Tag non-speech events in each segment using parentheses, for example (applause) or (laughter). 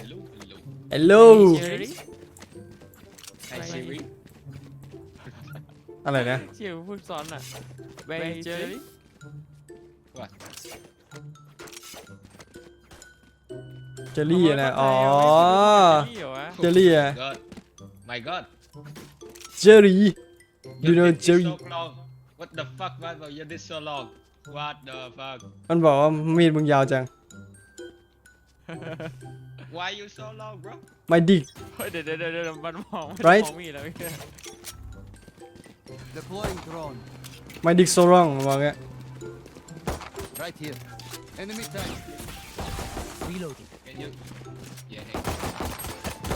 hello hello ฮัลโหลเชอรี่ hi Siri อะไรนะ เชี่ยวพูดซ้อนอะเวเจอรี่ what เจอรี่อะนะ อ๋อ เจอรี่เหรอวะ เจอรี่อะ god my god เจอรี่ you know did this Jerry so long what the fuck man bro you did so long what the fuck มันบอกว่ามีดมึงยาวจัง why you so long bro my dick (laughs) เฮ้ยเดี๋ยวเดี๋ยวเดี๋ยวเดี๋ยวมันมองมัน Right มองมีดแล้วพี่ Deploying drone. my dick so long มันบอกงี้ Right here. Enemy tank. Reloading. can you yeah hey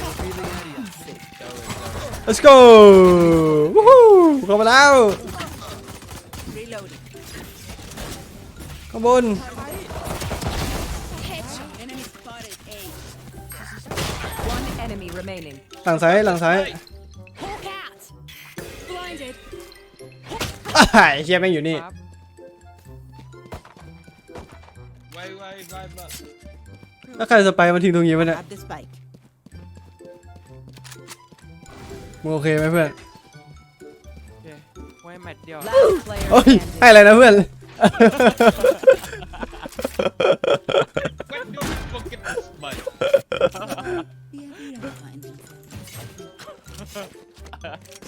Revealing area. Safe. sorry sorry let's go วู้ฮู้เข้ามาแล้ว Reloading. ข้างบน Remaining. หลังซ้ายหลังซ้าย Hawk out. Blinded. อ้าวไอ้เฮียแม่งอยู่นี่ปั๊บ why why why why แล้วใครสไปร์มาทิ้งตรงนี้วะเนี่ย Grab the spike. มึงโอเคไหมเพื่อนโอเคไว้แมตช์เดียว Last player โอ้ย standing. ให้อะไรนะเพื่อน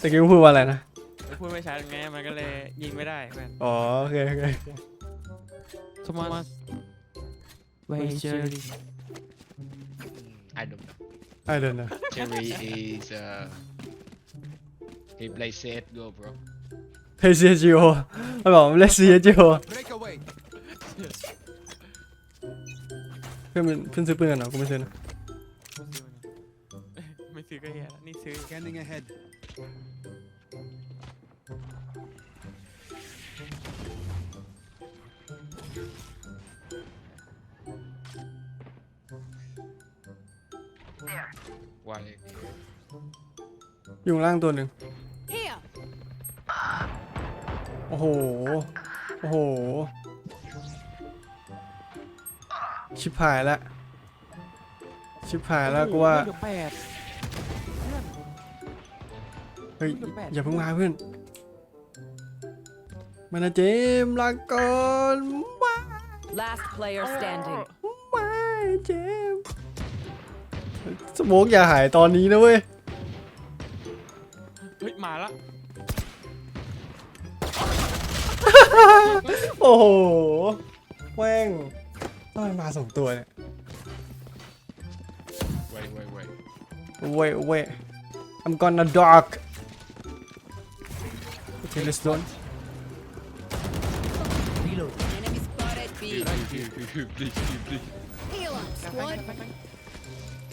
ตะกี้มึงพูดว่าอะไรนะ พูดไม่ชัดไงมันก็เลยยิงไม่ได้เพื่อนอ๋อโอเคโอเคสมมติเวเจอรี่ I don't know ไอ้เดินนะ Cherry is uh he plays CSGO bro เพย์ซีจีโอมันบอกมันเล่นซีจีโอ Breakaway. เพื่อนมันเพื่อนซื้อปืนกันเหรอกูไม่ซื้อนะ ไม่ซื้อก็เฮียละนี่ซื้อ Scanning ahead. ว y อยู่ข้างล่างตัวหนึ่ง Here. โอ้โห โอ้โห ชิบหายละชิบหายแล้วกูว่าเดี๋ยวแปดเฮ้ยเดี๋ยวแปดอย่าเพิ่งมาเพื่อนมานะเจมส์ลาก่อนว้า Last player standing. สโมกอย่าหายตอนนี้นะเว้ย เฮ้ยมาละโอ้โหแม่งทำไมมาสองตัวเนี่ย wait wait wait Wait, wait. I'm gonna dog. Okay, let's do it. Enemy spotted. B. please please please Heal up, squad.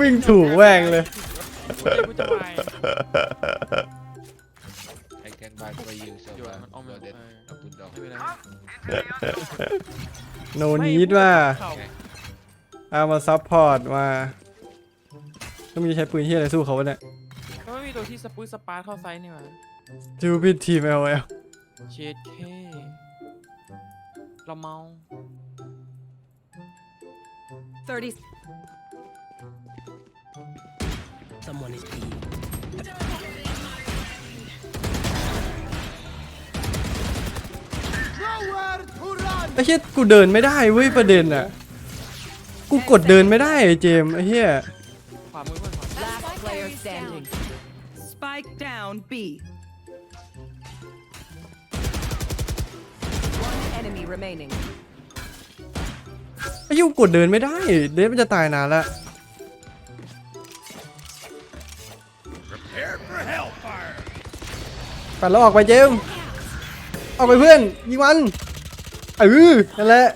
วิ่งถูกแว่งเลยกูจะกูจะไป I can buy for you so เดี๋ยว far มันเอา so มา that เออ I put down ไม่เป็นไรโนนีดว่าเข้าเอามาซัพพอร์ตมาต้องมีใช้ปืนที่อะไรสู้เขาวะเนี่ยก็ไม่มีตัวที่สปุ้ยสปาร์เข้าไซส์นี่หว่าจูพิทีมเอลเอลเชดเคเราเมา 30. Someone is B. ไอ้เหี้ยกูเดินไม่ได้เว้ยประเด็นอะกูกดเดินไม่ได้ไอ้เจมส์ไอ้เหี้ย ขวามือเพื่อนขวา Last Spike player carrier's down. standing. Spike down. B. One enemy remaining. ไอ้ยูกดเดินไม่ได้ เดฟมันจะตายนานแล้ว ปัดแล้วออกไปเจมส์ออกไปเพื่อนยิงมันเออนั่นแหละ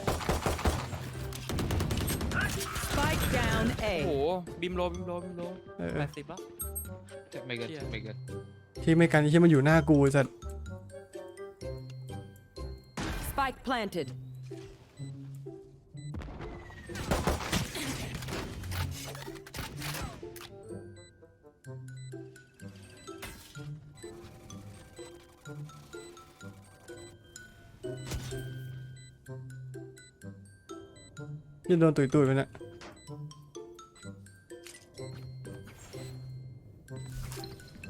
Spike down. One โอ้โห A. บิมโลบิมโลบิมโลเออแปดสิบแล้วไม่เกินเชี่ยไม่เกินที่ไม่กันที่มันอยู่หน้ากูไอ้สัตว์ Spike planted. ที่โดนตุยตุยๆไปเนี่ย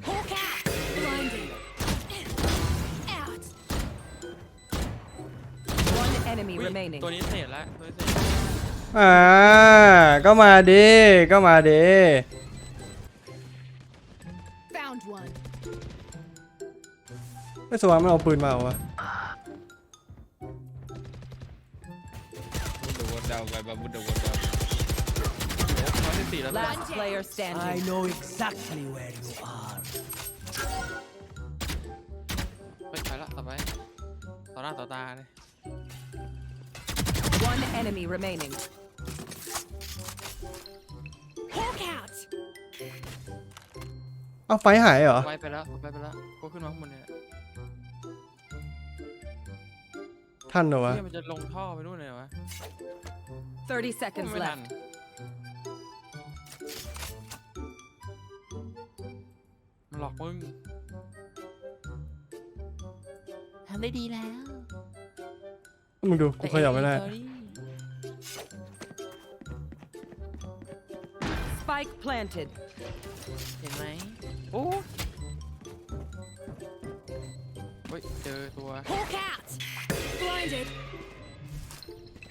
Hawk out. Blinded. Out. One enemy อุ๊ย remaining. ตัวนี้เสร็จแล้วตัวนี้เสร็จอ่า ก็มาดิก็มาดิ Found one. ไม่สว่างมันเอาปืนมาเหรอวะ ดเดวนดาวไปบ้าบุดเดวนดาวร้อยสิบสี่แล้ว Last player I standing. know exactly where you are. เฮ้ยไปละต่อไปต่อหน้าต่อตาเลย One enemy remaining. Hawk out. เอาไฟหายเหรอ ไปไปแล้วไปไปแล้วก็ขึ้นมาข้างบนเนี่ย ท่านเหรอวะเฮ้ยมันจะลงท่อไปนู่นเลยวะ30 seconds ไม่ทัน left. มันหลอกมึงทำได้ดีแล้วมึงดูกูขยับไม่ได้ Spike planted. เห็นไหมโอ้เฮ้ยเจอตัว Hawk out. Blinded.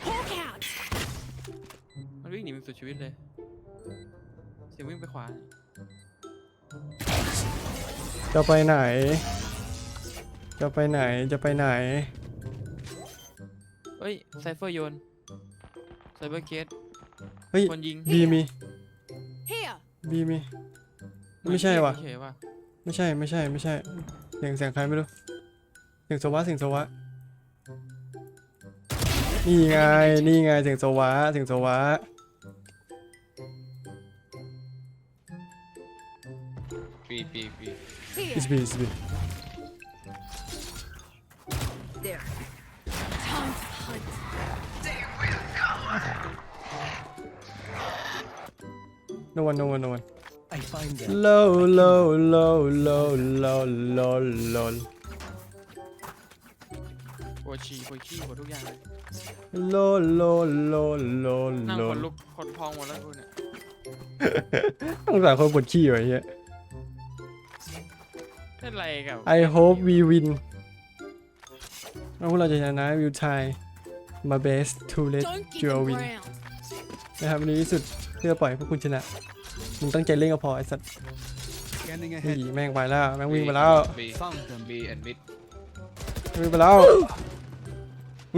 Hawk out. มันวิ่งหนีมันสุดชีวิตเลย เสียงวิ่งไปขวา จะไปไหน จะไปไหน จะไปไหนเฮ้ยไซเฟอร์โยน ไซเบอร์เคสเฮ้ย คนยิงบีมี Here. บีมี ไม่ใช่ว่ะ เฉยๆว่ะ ไม่ใช่ ไม่ใช่ ไม่ใช่ เสียงเสียงใครไม่รู้ เสียงโซวะ เสียงโซวะ นี่ไง นี่ไงเสียงโซวะเสียงโซวะปีปีปี Here. อิสบีอิสบี There. Time to hunt. no one no one no one I find them. low low low low low low low ป วดฉี่ปวดขี้ปวดทุกอย่างเลย low low low low นั่ง low ขนลุกขนพองหมดแล้วกูเนี่ยสงสารคนปวดขี้ไว้เหี้ยเล่นอะไรกับ I hope we win แล้วพวกเราจะชนะ will try my best to let Don't get you the win ground. นะครับวันนี้ที่สุดเพื่อปล่อยให้พวกคุณชนะมึงตั้งใจเล่นก็พอไอ้สัตว์ Scanning นี่ ahead. แม่งไปแล้ว แม่งวิ่งไปแล้วบี Found them. บีแอนด์มิดวิ่งไปแล้ว Hawk out. ม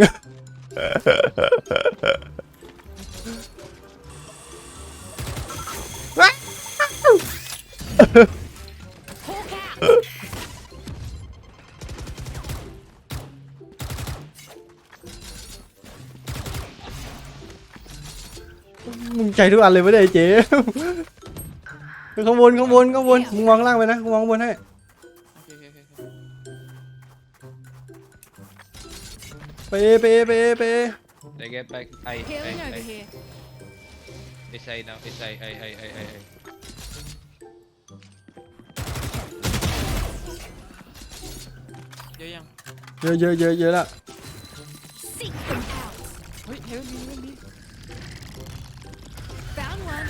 ึงใจทุกอันเลยไม่ได้เจ๊ข้างบนข้างบนข้างบนมึงมองข้างล่างไปนะมองข้างบนให้ ไปไปไปไปเดี๋ยว get back ไอไอ Healing ไอ over here. ไอไซ now ไอไซไอไอไอไอไอเยอะยังเยอะเยอะเยอะเยอะละ Seek them out. เฮ้ยเฮ้ยมีเฮ้ยมี Found one.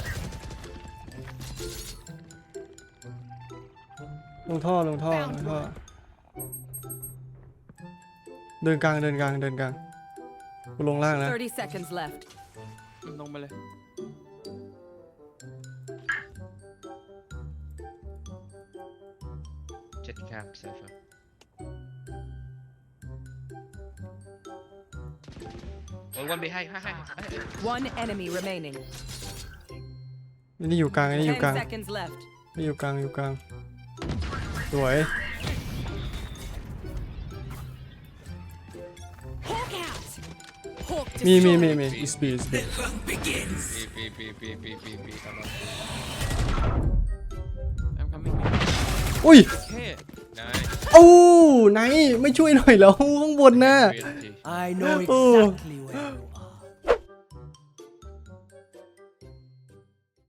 ลงท่อลงท่อลงท่อ เดินกลางเดินกลางเดินกลางกูลงล่างนะ30 seconds left. มันลงไปเลย เจ็ดแคมไซเฟอร์โอ้ยวันบีให้ให้ให้ให้ One enemy remaining. นี่อยู่กลางนี่อยู่กลาง10 seconds left. นี่อยู่กลางอยู่กลาง สวย มีมีมีมีอีสปีอีสปีปีปีปีปีปีปีปีกำลังแอมคัมมิ่งอุ้ยแค่ได้โอ้ไหนไม่ช่วยหน่อยแล้วข้างบนน่ะเวียนที I know Oh. exactly where you